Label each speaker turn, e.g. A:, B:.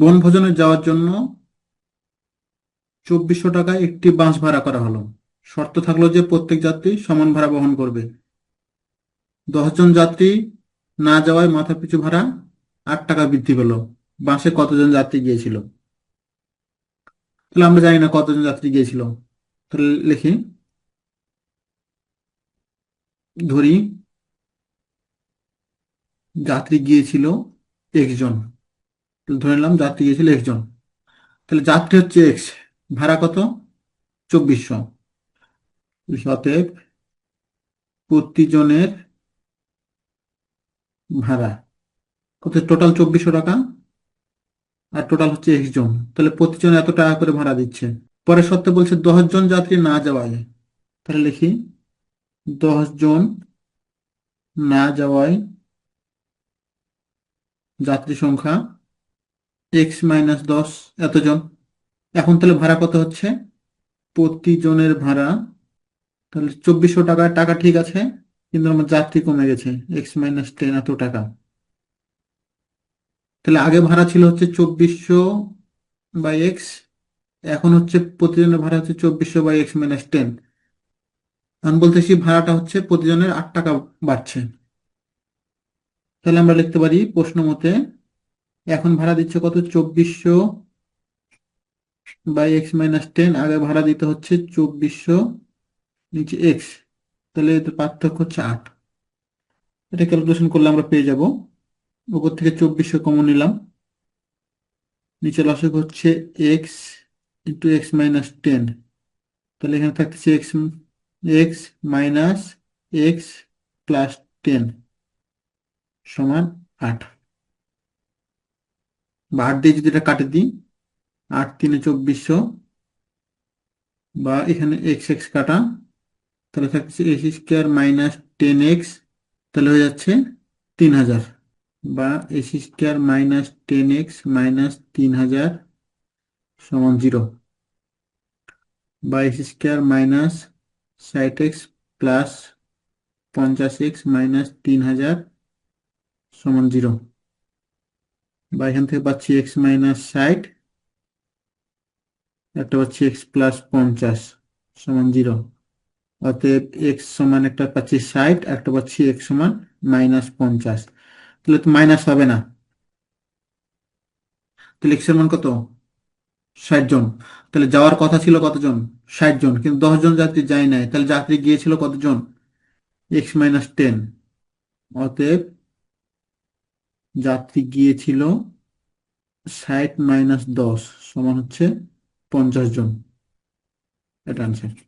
A: বনভোজনে যাওয়ার জন্য চব্বিশশো টাকায় একটি বাস ভাড়া করা হলো। শর্ত থাকল যে প্রত্যেক যাত্রী সমান ভাড়া বহন করবে। দশজন যাত্রী না যাওয়ায় মাথা পিছু ভাড়া আট টাকা বৃদ্ধি পেল। বাসে কতজন যাত্রী গিয়েছিল? তাহলে আমরা জানি না কতজন যাত্রী গিয়েছিল। তাহলে লিখি। ধরি, যাত্রী গিয়েছিল একজন। ধরে নিলাম যাত্রী গিয়েছিল একজন। তাহলে যাত্রী হচ্ছে এক্স ভাড়া কত? চব্বিশশো। অতএব প্রতিজনের ভাড়া। কত টোটাল চব্বিশশো টাকা আর টোটাল হচ্ছে এক্স জন। তাহলে প্রতিজন এত টাকা করে ভাড়া দিচ্ছে। পরে সত্ত্বে বলছে দশ জন যাত্রী না যাওয়ায়। তাহলে লিখি, দশ জন না যাওয়ায় যাত্রী সংখ্যা এক্স মাইনাস দশ, এতজন। এখন তাহলে ভাড়া কত হচ্ছে? প্রতিজনের ভাড়া, তাহলে চব্বিশশো টাকা টাকা ঠিক আছে, কিন্তু আমার যাত্রী কমে গেছে এক্স মাইনাস টেন এত টাকা। তাহলে আগে ভাড়া ছিল হচ্ছে চব্বিশশো বাই এক্স এখন হচ্ছে প্রতিজনের ভাড়া হচ্ছে চব্বিশশো বাই এক্স মাইনাস টেন আমি বলতেছি ভাড়াটা হচ্ছে প্রতিজনের আট টাকা বাড়ছে। তাহলে আমরা লিখতে পারি প্রশ্ন মতে এখন ভাড়া দিচ্ছে কত? চব্বিশশো বাই এক্স মাইনাস টেন আগে ভাড়া দিতে হচ্ছে চব্বিশশো, নিচে এক্স তাহলে এতে পার্থক্য হচ্ছে আট। এটা ক্যালকুলেশন করলে আমরা পেয়ে যাব। উপর থেকে চব্বিশশো কমন নিলাম। নিচে লসক হচ্ছে x into x minus ten তাহলে এখানে থাকতেছে x x minus x plus ten সমান আট। বা দিয়ে যদি এটা কাটে দিই, আট তিনে চব্বিশশো, বা এখানে এক্স এক্স কাটা, তাহলে থাকছে x square minus ten x তাহলে হয়ে যাচ্ছে তিন হাজার, বা x square minus ten x minus তিন হাজার সমান জিরো বা এক্স স্কোয়ার মাইনাস ষাট এক্স প্লাস পঞ্চাশ এক্স মাইনাস তিন হাজার সমান জিরো বা এখান থেকে পাচ্ছি এক্স মাইনাস ষাট, একটা পাচ্ছি এক্স প্লাস পঞ্চাশ, সমান জিরো অতএব এক্স সমান একটা পাচ্ছি ষাট, একটা পাচ্ছি এক্স সমান মাইনাস পঞ্চাশ। তাহলে তো মাইনাস হবে না। তাহলে এক্সের মান কত? ষাট জন। তাহলে যাওয়ার কথা ছিল কতজন? ষাট জন। কিন্তু দশ জন যাত্রী যায় নাই। তাহলে যাত্রী গিয়েছিল কতজন? এক্স মাইনাস টেন অতএব যাত্রী গিয়েছিল ষাট মাইনাস দশ সমান হচ্ছে পঞ্চাশ জন। এটা আনসার